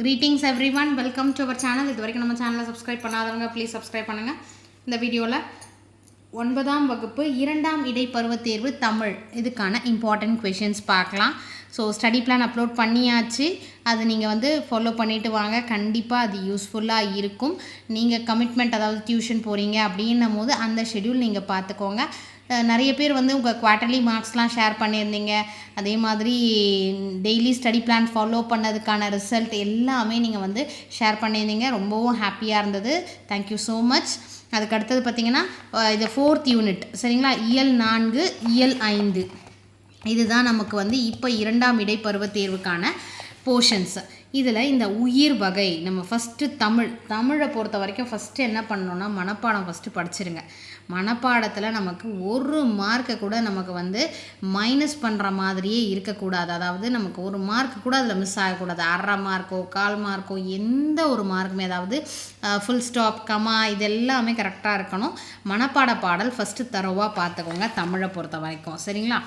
Greetings everyone welcome to our channel இது வரைக்கும் நம்ம சேனலை சப்ஸ்கிரைப் பண்ணாதவங்க ப்ளீஸ் சப்ஸ்கிரைப் பண்ணுங்கள் இந்த வீடியோவில் ஒன்பதாம் வகுப்பு இரண்டாம் இடைப்பருவத் தேர்வு தமிழ். இதுக்கான இம்பார்ட்டன்ட் கொஷின்ஸ் பார்க்கலாம். ஸோ ஸ்டடி பிளான் அப்லோட் பண்ணியாச்சு. அது நீங்கள் வந்து ஃபாலோ பண்ணிவிட்டு வாங்க. கண்டிப்பாக அது யூஸ்ஃபுல்லாக இருக்கும். நீங்கள் கமிட்மெண்ட் அதாவது டியூஷன் போகிறீங்க அப்படின்னும் போது அந்த ஷெட்யூல் நீங்கள் பார்த்துக்கோங்க. நிறைய பேர் வந்து உங்கள் குவார்ட்டர்லி மார்க்ஸ்லாம் ஷேர் பண்ணியிருந்தீங்க. அதே மாதிரி டெய்லி ஸ்டடி பிளான் ஃபாலோ பண்ணதுக்கான ரிசல்ட் எல்லாமே நீங்கள் வந்து ஷேர் பண்ணியிருந்தீங்க. ரொம்பவும் ஹாப்பியாக இருந்தது. தேங்க்யூ ஸோ மச் அதுக்கு அடுத்தது பார்த்திங்கன்னா இது ஃபோர்த் யூனிட் சரிங்களா? இயல் நான்கு இயல் ஐந்து. இதுதான் நமக்கு வந்து இப்போ இரண்டாம் இடைப்பருவ தேர்வுக்கான போர்ஷன்ஸ் இதில் இந்த உயிர் வகை நம்ம ஃபஸ்ட்டு தமிழ் தமிழை பொறுத்த வரைக்கும் ஃபஸ்ட்டு என்ன பண்ணணும்னா மனப்பாடம் ஃபஸ்ட்டு படிச்சிருங்க. மனப்பாடத்தில் நமக்கு ஒரு மார்க்கை கூட நமக்கு வந்து மைனஸ் பண்ணுற மாதிரியே இருக்கக்கூடாது. அதாவது நமக்கு ஒரு மார்க் கூட அதில் மிஸ் ஆகக்கூடாது. அரை மார்க்கோ கால் மார்க்கோ எந்த ஒரு மார்க்குமே அதாவது ஃபுல் ஸ்டாப் கமா இது எல்லாமே கரெக்டாக இருக்கணும். மனப்பாட பாடல் ஃபஸ்ட்டு தரவாக பார்த்துக்கோங்க தமிழை பொறுத்த வரைக்கும். சரிங்களா?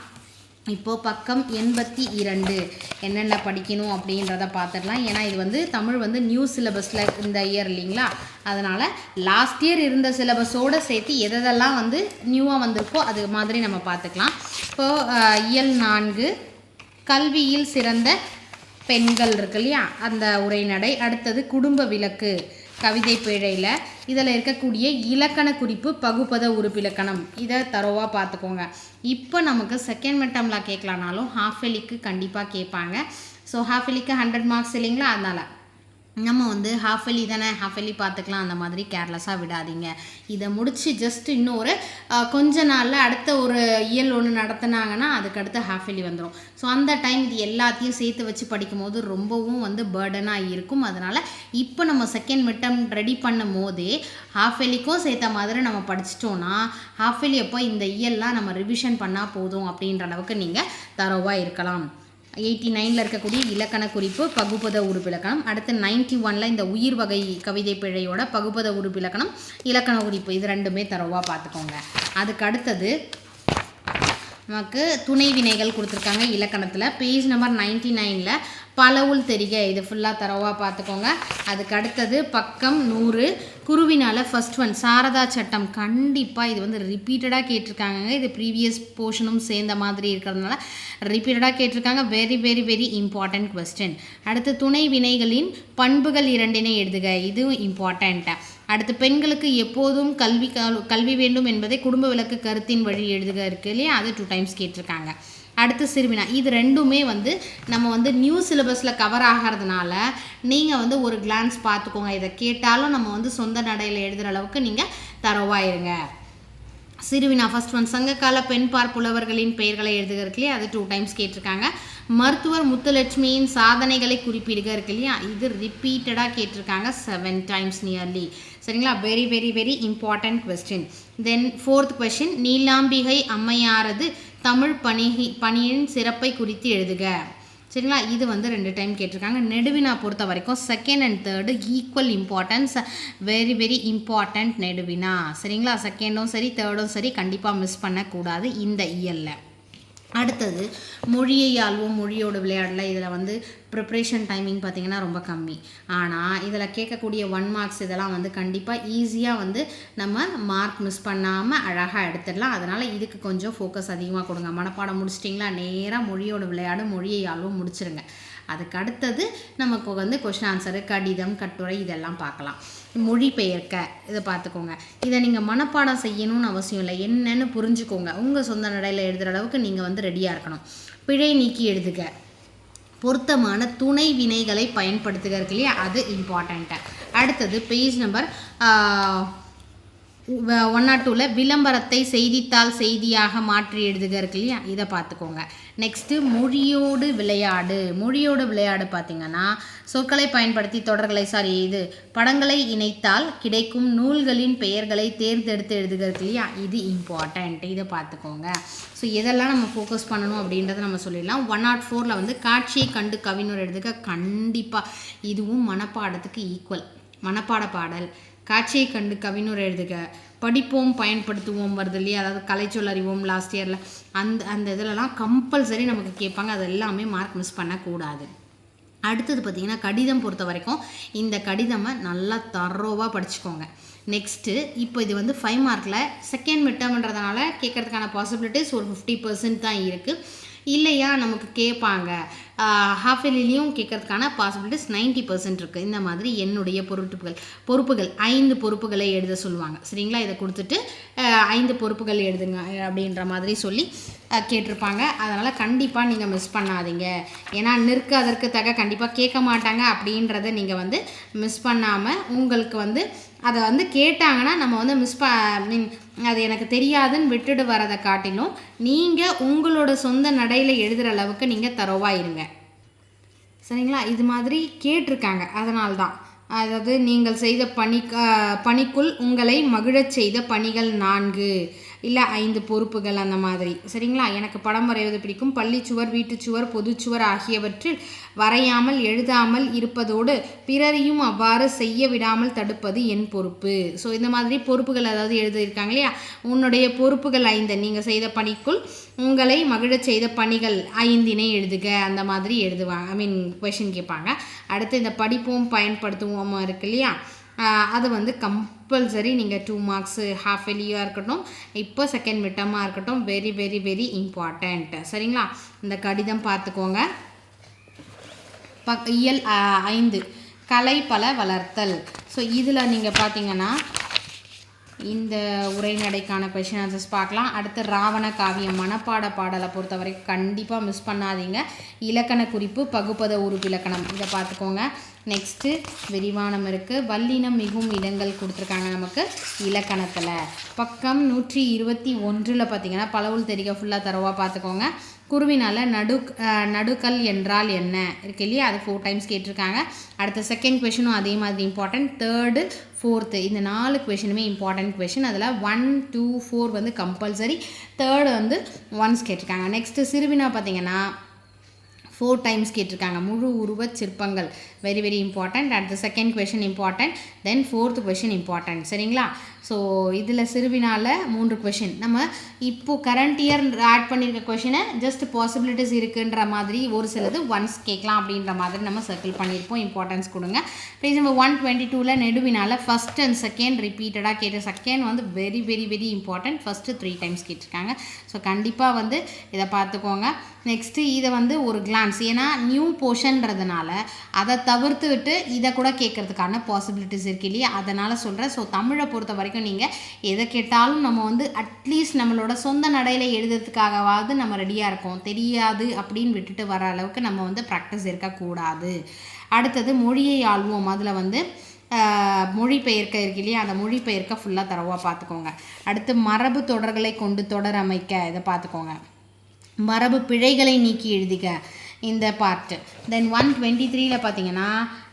இப்போது பக்கம் எண்பத்தி இரண்டு. என்னென்ன படிக்கணும் அப்படின்றத பார்த்துடலாம். ஏன்னா இது வந்து தமிழ் வந்து நியூ சிலபஸில் இந்த இயர் இல்லைங்களா? அதனால் லாஸ்ட் இயர் இருந்த சிலபஸோடு சேர்த்து எதெல்லாம் வந்து நியூவாக வந்திருக்கோ அது மாதிரி நம்ம பார்த்துக்கலாம். இப்போது இயல் நான்கு கல்வியில் சிறந்த பெண்கள் இருக்கு இல்லையா? அந்த உரைநடை. அடுத்தது குடும்ப விளக்கு. கவிதை பேழையில் இதில் இருக்கக்கூடிய இலக்கண குறிப்பு பகுப்பத உறுப்பிலக்கணம். இதை தரோவாக பார்த்துக்கோங்க. இப்போ நமக்கு செகண்ட் மிட்டமில் கேட்கலானாலும் ஹாஃப் எலிக்கு கண்டிப்பாக கேட்பாங்க. ஸோ ஹாஃப் எலிக்கு ஹண்ட்ரட் மார்க்ஸ் இல்லைங்களா? அதனால் நம்ம வந்து ஹாஃப் எலி தானே ஹாஃப் எலி பார்த்துக்கலாம் அந்த மாதிரி கேர்லெஸ்ஸாக விடாதீங்க. இதை முடித்து ஜஸ்ட் இன்னொரு கொஞ்ச நாளில் அடுத்த ஒரு இயல் ஒன்று நடத்துனாங்கன்னா அதுக்கு அடுத்து ஹாஃப் அலி வந்துடும் ஸோ அந்த டைம் இது எல்லாத்தையும் சேர்த்து வச்சு படிக்கும்போது ரொம்பவும் வந்து பேர்டனாக இருக்கும். அதனால் இப்போ நம்ம செகண்ட் மிட்டம் ரெடி பண்ணும் போதே ஹாஃப் எலிக்கும் சேர்த்த மாதிரி நம்ம படிச்சிட்டோன்னா ஹாஃப் எலி அப்போ இந்த இயல்லாம் நம்ம ரிவிஷன் பண்ணால் போதும் அப்படின்ற அளவுக்கு நீங்கள் தரவாக இருக்கலாம். எயிட்டி நைனில் இருக்கக்கூடிய இலக்கண குறிப்பு பகுப்பத உறுப்பிலக்கணம் அடுத்து நைன்டி ஒனில் இந்த உயிர் வகை கவிதை பிழையோட பகுப்பத உறுப்பிலக்கணம் இலக்கண குறிப்பு இது ரெண்டுமே தரவாக பார்த்துக்கோங்க அதுக்கு அடுத்தது நமக்கு துணை வினைகள் கொடுத்துருக்காங்க இலக்கணத்தில். பேஜ் நம்பர் நைன்டி நைனில் பலவுள் தெரிக. இது ஃபுல்லாக தரவாக பார்த்துக்கோங்க அதுக்கு அடுத்தது பக்கம் நூறு. குருவினால் ஃபர்ஸ்ட் ஒன் சாரதா சட்டம். கண்டிப்பாக இது வந்து ரிப்பீட்டடாக கேட்டிருக்காங்க இது ப்ரீவியஸ் போர்ஷனும் சேர்ந்த மாதிரி இருக்கிறதுனால ரிப்பீட்டடாக கேட்டிருக்காங்க. Very very very important question அடுத்து துணை வினைகளின் பண்புகள் இரண்டினை எழுதுக. இதுவும் இம்பார்ட்டண்ட்டாக அடுத்து பெண்களுக்கு எப்போதும் கல்வி கல்வி வேண்டும் என்பதை குடும்ப விளக்கு கருத்தின் வழி எழுதுக இருக்கு இல்லையா? அது டூ டைம்ஸ் கேட்டிருக்காங்க. அடுத்து சிறுவினா இது ரெண்டுமே வந்து நம்ம வந்து நியூ சிலபஸில் கவர் ஆகிறதுனால நீங்கள் வந்து ஒரு கிளான்ஸ் பார்த்துக்கோங்க. இதை கேட்டாலும் நம்ம வந்து சொந்த நடையில் எழுதுகிற அளவுக்கு நீங்கள் தரவாயிருங்க சிறுவினா ஃபர்ஸ்ட் ஒன் சங்ககால பெண் புலவர்களின் பெயர்களை எழுதுக இருக்கு இல்லையா? அது டூ டைம்ஸ் கேட்டிருக்காங்க. மருத்துவர் முத்துலட்சுமியின் சாதனைகளை குறிப்பிடுக இருக்கு இல்லையா? இது ரிப்பீட்டடாக கேட்டிருக்காங்க செவன் டைம்ஸ் நியர்லி சரிங்களா? Very very very important question then fourth question Neelambigai அம்மையாரது Tamil பணி பணியின் சிறப்பை குறித்து எழுதுக. சரிங்களா? இது வந்து ரெண்டு டைம் கேட்டிருக்காங்க. நெடுவினா பொறுத்த வரைக்கும் second and third equal importance very very important நெடுவினா. சரிங்களா? செகண்டும் சரி தேர்டும் சரி கண்டிப்பாக மிஸ் பண்ணக்கூடாது இந்த இயலில். அடுத்தது மொழியை ஆள்வோம். மொழியோட விளையாடல இதில் வந்து ப்ரிப்ரேஷன் டைமிங் பார்த்திங்கன்னா ரொம்ப கம்மி. ஆனால் இதில் கேட்கக்கூடிய ஒன் மார்க்ஸ் இதெல்லாம் வந்து கண்டிப்பாக ஈஸியாக வந்து நம்ம மார்க் மிஸ் பண்ணாமல் அழகாக எடுத்துடலாம். அதனால் இதுக்கு கொஞ்சம் ஃபோக்கஸ் அதிகமாக கொடுங்க. மனப்பாடம் முடிச்சிட்டிங்களா? நேராக மொழியோட விளையாடு மொழியை ஆள்வோம் முடிச்சிருங்க. அதுக்கு அடுத்தது நமக்கு வந்து கொஷின் ஆன்சரு கடிதம் கட்டுரை இதெல்லாம் பார்க்கலாம். மொழிபெயர்க்க இதை பார்த்துக்கோங்க. இதை நீங்கள் மனப்பாடம் செய்யணும்னு அவசியம் இல்லை. என்னன்னு புரிஞ்சுக்கோங்க. உங்கள் சொந்த நடையில் எழுதுகிற அளவுக்கு நீங்கள் வந்து ரெடியாக இருக்கணும். பிழை நீக்கி எழுதுக. பொருத்தமான துணை வினைகளை பயன்படுத்துகிறார்கள் இல்லையா? அது இம்பார்ட்டண்ட்டு அடுத்தது பேஜ் நம்பர் ஒன் நாட் டூவில் விளம்பரத்தை செய்தித்தாள் செய்தியாக மாற்றி எழுதுக இருக்கு இல்லையா? இதை பார்த்துக்கோங்க. நெக்ஸ்ட்டு மொழியோடு விளையாடு. மொழியோடு விளையாடு பார்த்திங்கன்னா சொற்களை பயன்படுத்தி தொடர்களை சாரி இது படங்களை இணைத்தால் கிடைக்கும் நூல்களின் பெயர்களை தேர்ந்தெடுத்து எழுதுக இருக்கு இல்லையா? இது இம்பார்ட்டண்ட் இதை பார்த்துக்கோங்க. ஸோ எதெல்லாம் நம்ம ஃபோக்கஸ் பண்ணணும் அப்படின்றத நம்ம சொல்லிடலாம். ஒன் நாட் ஃபோரில் வந்து காட்சியை கண்டு கவிஞர் எழுதுக கண்டிப்பாக இதுவும் மனப்பாடத்துக்கு ஈக்குவல் மனப்பாட பாடல். காட்சியை கண்டு கவிஞர் எழுதுக. படிப்போம் பயன்படுத்துவோம் வருது இல்லையா? அதாவது கலைச்சொல் அறிவோம் லாஸ்ட் இயரில் அந்த அந்த இதிலலாம் கம்பல்சரி நமக்கு கேட்பாங்க. அது எல்லாமே மார்க் மிஸ் பண்ணக்கூடாது. அடுத்தது பார்த்திங்கன்னா கடிதம் பொறுத்த வரைக்கும் இந்த கடிதமை நல்லா தரோவாக படிச்சுக்கோங்க. நெக்ஸ்ட்டு இப்போ இது வந்து ஃபைவ் மார்க்கில் செகண்ட் மிட்டம்ன்றதுனால கேட்கறதுக்கான பாசிபிலிட்டிஸ் ஒரு ஃபிஃப்டி பர்சன்ட் தான் இருக்குது இல்லையா? நமக்கு கேட்பாங்க. ஹாஃப் இயர்லியும் கேட்கறதுக்கான பாசிபிலிட்டிஸ் நைன்ட்டி பர்சன்ட் இருக்குது இந்த மாதிரி என்னுடைய பொறுப்புகள் பொறுப்புகள் ஐந்து பொறுப்புகளை எழுத சொல்லுவாங்க. சரிங்களா? இதை கொடுத்துட்டு ஐந்து பொறுப்புகள் எழுதுங்க அப்படின்ற மாதிரி சொல்லி கேட்டிருப்பாங்க. அதனால் கண்டிப்பாக நீங்கள் மிஸ் பண்ணாதீங்க. ஏன்னா நிற்க அதற்கு தக கண்டிப்பாக கேட்க மாட்டாங்க அப்படின்றத நீங்கள் வந்து மிஸ் பண்ணாமல் உங்களுக்கு வந்து அதை வந்து கேட்டாங்கன்னா நம்ம வந்து மிஸ் ப மீன் அது எனக்கு தெரியாதுன்னு விட்டுட்டு வரதை காட்டிலும் நீங்கள் உங்களோட சொந்த நடையில் எழுதுகிற அளவுக்கு நீங்கள் தரோவாக இருங்க. சரிங்களா? இது மாதிரி கேட்டிருக்காங்க. அதனால தான் அதாவது நீங்கள் செய்த பணி பணிக்குள் உங்களை மகிழச் செய்த பணிகள் நான்கு. இல்லை ஐந்து பொறுப்புகள் அந்த மாதிரி. சரிங்களா? எனக்கு படம் வரைவது பிடிக்கும். பள்ளிச்சுவர் வீட்டுச்சுவர் பொதுச்சுவர் ஆகியவற்றில் வரையாமல் எழுதாமல் இருப்பதோடு பிறரையும் அவ்வாறு செய்ய விடாமல் தடுப்பது என் பொறுப்பு. ஸோ இந்த மாதிரி பொறுப்புகள் அதாவது எழுதியிருக்காங்க இல்லையா? உன்னுடைய பொறுப்புகள் ஐந்து. நீங்கள் செய்த பணிக்குள் உங்களை மகிழச் செய்த பணிகள் ஐந்தினை எழுதுக. அந்த மாதிரி எழுதுவாங்க ஐ மீன் கொஷின் கேட்பாங்க. அடுத்து இந்த படிப்போம் பயன்படுத்துவோம் இருக்கு இல்லையா? அது வந்து கம்பல்சரி நீங்கள் டூ மார்க்ஸு ஹாஃப் எலியாக இருக்கட்டும் இப்போ செகண்ட் மிட்டமாக இருக்கட்டும் வெரி வெரி வெரி இம்பார்ட்டண்ட் சரிங்களா? இந்த கடிதம் பார்த்துக்கோங்க. பக் இயல் ஐந்து. கலை பல வளர்த்தல். ஸோ இதில் நீங்கள் பார்த்தீங்கன்னா இந்த உரைநடைக்கான கொஷின் ஆன்சர்ஸ் பார்க்கலாம். அடுத்து ராவண காவியம் மனப்பாட பாடலை பொறுத்தவரைக்கும் கண்டிப்பாக மிஸ் பண்ணாதீங்க. இலக்கண குறிப்பு பகுப்பத உருவிலக்கணம் இதை பார்த்துக்கோங்க. நெக்ஸ்ட்டு விரிவானம் இருக்குது வல்லினம் மிகும் இடங்கள் கொடுத்துருக்காங்க நமக்கு இலக்கணத்தில். பக்கம் நூற்றி இருபத்தி ஒன்றில் பார்த்தீங்கன்னா பலவுள் தெரிக ஃபுல்லாக தரவாக பார்த்துக்கோங்க. குருவினால் நடு நடுக்கல் என்றால் என்ன? இருக்கு இல்லையா? அது ஃபோர் டைம்ஸ் கேட்டிருக்காங்க. அடுத்த செகண்ட் கொஷினும் அதே மாதிரி இம்பார்ட்டன்ட் தேர்டு ஃபோர்த்து இந்த நாலு கொஷினுமே இம்பார்ட்டன்ட் கொஷின் அதில் ஒன் டூ ஃபோர் வந்து கம்பல்சரி தேர்டு வந்து ஒன்ஸ் கேட்டிருக்காங்க. நெக்ஸ்ட்டு சிறுவினா பார்த்தீங்கன்னா ஃபோர் டைம்ஸ் கேட்டிருக்காங்க. முழு உருவச் சிற்பங்கள். Very very important at the second question important then fourth question important சரிங்களா? ஸோ இதில் சிறுவினால் மூன்று கொஷின் நம்ம இப்போது கரண்ட் இயர் ஆட் பண்ணியிருக்க கொஷினை ஜஸ்ட் பாசிபிலிட்டிஸ் இருக்குன்ற மாதிரி ஒரு சிலது ஒன்ஸ் கேட்கலாம் அப்படின்ற மாதிரி நம்ம சர்க்கிள் பண்ணியிருப்போம் இம்பார்ட்டன்ஸ் கொடுங்க. பேஜ் நம்பர் ஒன் டுவெண்ட்டி டூவில் நெடுவினால் ஃபஸ்ட் அண்ட் செகண்ட் ரிப்பீட்டடாக கேட்ட செகண்ட் வந்து very very very important first three times கேட்டிருக்காங்க. ஸோ கண்டிப்பாக வந்து இதை பார்த்துக்கோங்க. நெக்ஸ்ட்டு இதை வந்து ஒரு கிளான்ஸ் ஏன்னா நியூ போர்ஷன்றதுனால அதை தவிர்த்து விட்டு இதை கூட கேட்கறதுக்கான பாசிபிலிட்டிஸ் இருக்கு இல்லையா? அதனால் சொல்கிறேன் ஸோ தமிழை பொறுத்த வரைக்கும் நீங்கள் எதை கேட்டாலும் நம்ம வந்து அட்லீஸ்ட் நம்மளோட சொந்த நடையில் எழுதுறதுக்காகவாவது நம்ம ரெடியாக இருக்கோம். தெரியாது அப்படின்னு விட்டுட்டு வர அளவுக்கு நம்ம வந்து ப்ராக்டிஸ் இருக்கக்கூடாது. அடுத்தது மொழியை ஆள்வோம். அதில் வந்து மொழிபெயர்க்க இருக்கு இல்லையா? அந்த மொழிபெயர்க்க ஃபுல்லாக தரவாக பார்த்துக்கோங்க. அடுத்து மரபு தொடர்களை கொண்டு தொடர் அமைக்க இதை பார்த்துக்கோங்க. மரபு பிழைகளை நீக்கி எழுதிக்க இந்த பார்ட்டு தென் ஒன் டுவெண்ட்டி த்ரீயில் பார்த்தீங்கன்னா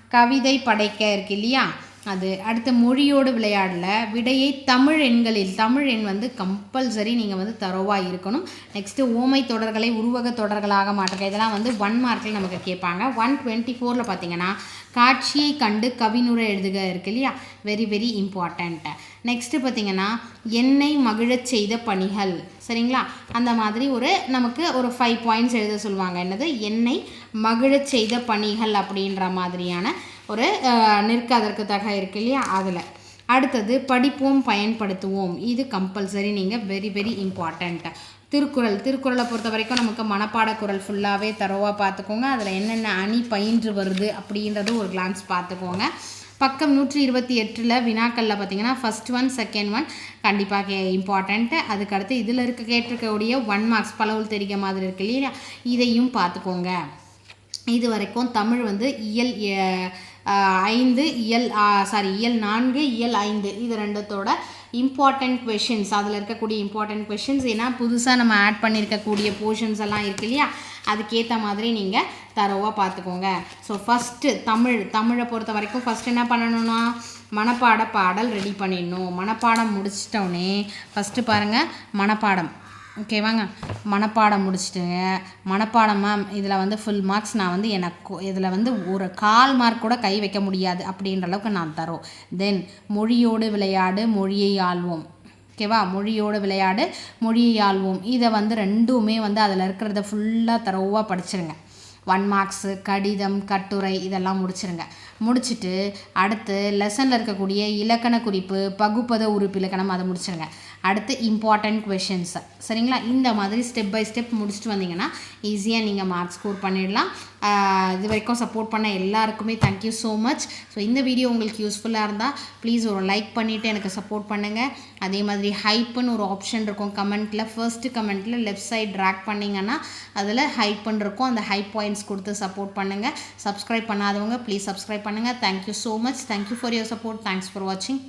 கவிதை படைக்க இருக்கு இல்லையா? அது அடுத்த மொழியோடு விளையாடல. விடையை தமிழ் எண்களில் தமிழ் எண் வந்து கம்பல்சரி நீங்கள் வந்து தரோவாக இருக்கணும். நெக்ஸ்ட்டு ஓமை தொடர்களை உருவக தொடர்களாக மாற்றுக. இதெல்லாம் வந்து ஒன் மார்க்கில் நமக்கு கேட்பாங்க. ஒன் டுவெண்ட்டி ஃபோரில் பார்த்தீங்கன்னா காட்சியை கண்டு கவினுரை எழுதுக இருக்கு இல்லையா? வெரி வெரி இம்பார்ட்டண்ட்டு நெக்ஸ்ட்டு பார்த்தீங்கன்னா என்னை மகிழச் செய்த பணிகள். சரிங்களா? அந்த மாதிரி ஒரு நமக்கு ஒரு ஃபைவ் பாயிண்ட்ஸ் எழுத சொல்லுவாங்க. என்னது? என்னை மகிழச் செய்த பணிகள் அப்படின்ற மாதிரியான ஒரு அஹ், நிற்க அதற்கு தக இருக்கு இல்லையா? அதில். அடுத்தது படிப்போம் பயன்படுத்துவோம். இது கம்பல்சரி நீங்கள் வெரி வெரி இம்பார்ட்டண்ட் திருக்குறள். திருக்குறளை பொறுத்த வரைக்கும் நமக்கு மனப்பாட குரல் ஃபுல்லாகவே தரவாக பார்த்துக்கோங்க. அதில் என்னென்ன அணி பயின்று வருது அப்படின்றது ஒரு கிளான்ஸ் பார்த்துக்கோங்க. பக்கம் நூற்றி இருபத்தி எட்டில் வினாக்களில் பார்த்தீங்கன்னா ஃபர்ஸ்ட் ஒன் செகண்ட் ஒன் கண்டிப்பாக கே இம்பார்ட்டண்ட்டு அதுக்கடுத்து இதில் இருக்க கேட்டிருக்கக்கூடிய ஒன் மார்க்ஸ் பலவுள் தெரிக்க மாதிரி இருக்கு இல்லையா? இதையும் பார்த்துக்கோங்க. இது வரைக்கும் தமிழ் வந்து இயல் ஐந்து இயல் சாரி இயல் நான்கு இயல் ஐந்து. இது ரெண்டத்தோட இம்பார்ட்டண்ட் கொஷின்ஸ் அதில் இருக்கக்கூடிய இம்பார்ட்டண்ட் கொஷின்ஸ் ஏன்னா புதுசாக நம்ம ஆட் பண்ணியிருக்கக்கூடிய போர்ஷன்ஸ் எல்லாம் இருக்கு இல்லையா? அதுக்கேற்ற மாதிரி நீங்கள் தரவாக பார்த்துக்கோங்க ஸோ ஃபஸ்ட்டு தமிழ். தமிழை பொறுத்த வரைக்கும் ஃபஸ்ட் என்ன பண்ணணும்னா மனப்பாட பாடல் ரெடி பண்ணிடணும். மனப்பாடம் முடிச்சிட்டோன்னே ஃபஸ்ட்டு பாருங்கள் மனப்பாடம். ஓகேவாங்க மனப்பாடம் முடிச்சுட்டுங்க. மனப்பாடம் மேம் இதில் வந்து ஃபுல் மார்க்ஸ் நான் வந்து எனக்கு இதில் வந்து ஒரு கால் மார்க் கூட கை வைக்க முடியாது அப்படின்ற அளவுக்கு நான் தரோம். தென் மொழியோடு விளையாடு மொழியை ஆள்வோம். ஓகேவா மொழியோடு விளையாடு மொழியை ஆள்வோம். இதை வந்து ரெண்டுமே வந்து அதில் இருக்கிறத ஃபுல்லாக தரோவாக படிச்சிருங்க. ஒன் மார்க்ஸு கடிதம் கட்டுரை இதெல்லாம் முடிச்சிருங்க. முடிச்சுட்டு அடுத்து லெசனில் இருக்கக்கூடிய இலக்கண குறிப்பு பகுப்பத உறுப்பு இலக்கணம் அதை முடிச்சிருங்க. அடுத்து இம்பார்ட்டண்ட் கொஷின்ஸ் சரிங்களா? இந்த மாதிரி ஸ்டெப் பை ஸ்டெப் முடிச்சுட்டு வந்தீங்கன்னா ஈஸியாக நீங்கள் மார்க் ஸ்கோர் பண்ணிடலாம். இது வரைக்கும் சப்போர்ட் பண்ண எல்லாருக்குமே thank you so much so இந்த வீடியோ உங்களுக்கு யூஸ்ஃபுல்லாக இருந்தால் ப்ளீஸ் ஒரு லைக் பண்ணிவிட்டு எனக்கு சப்போர்ட் பண்ணுங்கள் அதே மாதிரி ஹைப்புன்னு ஒரு ஆப்ஷன் இருக்கும் கமெண்ட்டில் ஃபர்ஸ்ட்டு கமெண்ட்டில் லெஃப்ட் சைட் ட்ராக் பண்ணிங்கன்னா அதில் ஹைப்புன்னு இருக்கும். அந்த ஹை பாயிண்ட்ஸ் கொடுத்து சப்போர்ட் பண்ணுங்கள் சப்ஸ்கிரைப் பண்ணாதவங்க ப்ளீஸ் சப்ஸ்கிரைப் பண்ணுங்கள் thank you so much thank you for your support thanks for வாட்சிங்